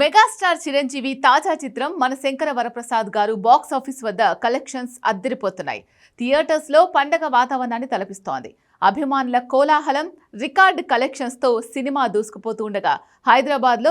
Megastar Chiranjeevi తాజా చిత్రం మన శంకర వరప్రసాద్ గారు బాక్స్ ఆఫీస్ వద్ద కలెక్షన్స్ అద్దరిపోతున్నాయి. థియేటర్స్లో పండగ వాతావరణాన్ని తలపిస్తోంది. అభిమానుల కోలాహలం రికార్డ్ కలెక్షన్స్తో సినిమా దూసుకుపోతూ ఉండగా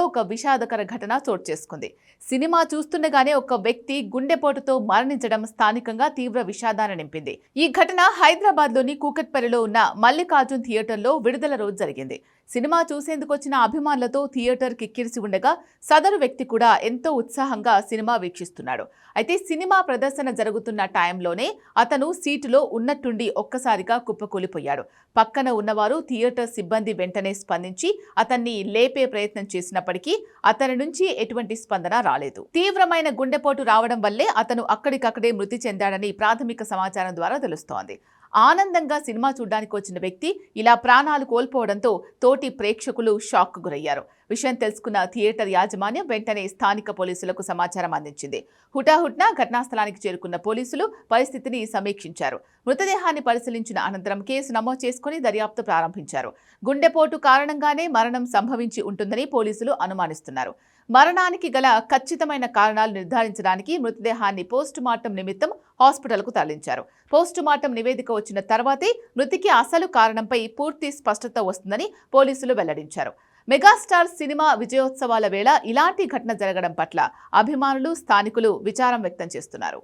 ఒక విషాదకర ఘటన చోటు చేసుకుంది. సినిమా చూస్తుండగానే ఒక వ్యక్తి గుండెపోటుతో మరణించడం స్థానికంగా తీవ్ర విషాదాన్ని నింపింది. ఈ ఘటన హైదరాబాద్లోని కూకట్పల్లిలో ఉన్న మల్లికార్జున్ థియేటర్లో విడుదల రోజు జరిగింది. సినిమా చూసేందుకు వచ్చిన అభిమానులతో థియేటర్ కిక్కిరిసి ఉండగా సదరు వ్యక్తి కూడా ఎంతో ఉత్సాహంగా సినిమా వీక్షిస్తున్నాడు. అయితే సినిమా ప్రదర్శన జరుగుతున్న టైంలోనే అతను సీటులో ఉన్నట్టుండి ఒక్కసారిగా కుప్పకూలిపోయాడు. పక్కన ఉన్నవారు థియేటర్ సిబ్బంది వెంటనే స్పందించి అతన్ని లేపే ప్రయత్నం చేసినప్పటికీ అతని నుంచి ఎటువంటి స్పందన రాలేదు. తీవ్రమైన గుండెపోటు రావడం వల్లే అతను అక్కడికక్కడే మృతి చెందాడని ప్రాథమిక సమాచారం ద్వారా తెలుస్తోంది. ఆనందంగా సినిమా చూడ్డానికి వచ్చిన వ్యక్తి ఇలా ప్రాణాలు కోల్పోవడంతో తోటి ప్రేక్షకులు షాక్ గురయ్యారు. విషయం తెలుసుకున్న థియేటర్ యాజమాన్యం వెంటనే స్థానిక పోలీసులకు సమాచారం అందించింది. హుటాహుట్న ఘటనా స్థలానికి చేరుకున్న పోలీసులు పరిస్థితిని సమీక్షించారు. మృతదేహాన్ని పరిశీలించిన అనంతరం కేసు నమోదు చేసుకుని దర్యాప్తు ప్రారంభించారు. గుండెపోటు కారణంగానే మరణం సంభవించి ఉంటుందని పోలీసులు అనుమానిస్తున్నారు. మరణానికి గల ఖచ్చితమైన కారణాలు నిర్ధారించడానికి మృతదేహాన్ని పోస్ట్ మార్టం నిమిత్తం హాస్పిటల్కు తరలించారు. పోస్ట్ మార్టం నివేదిక వచ్చిన తర్వాతే మృతికి అసలు కారణంపై పూర్తి స్పష్టత వస్తుందని పోలీసులు వెల్లడించారు. మెగాస్టార్ సినిమా విజయోత్సవాల వేళ ఇలాంటి ఘటన జరగడం పట్ల అభిమానులు స్థానికులు విచారం వ్యక్తం చేస్తున్నారు.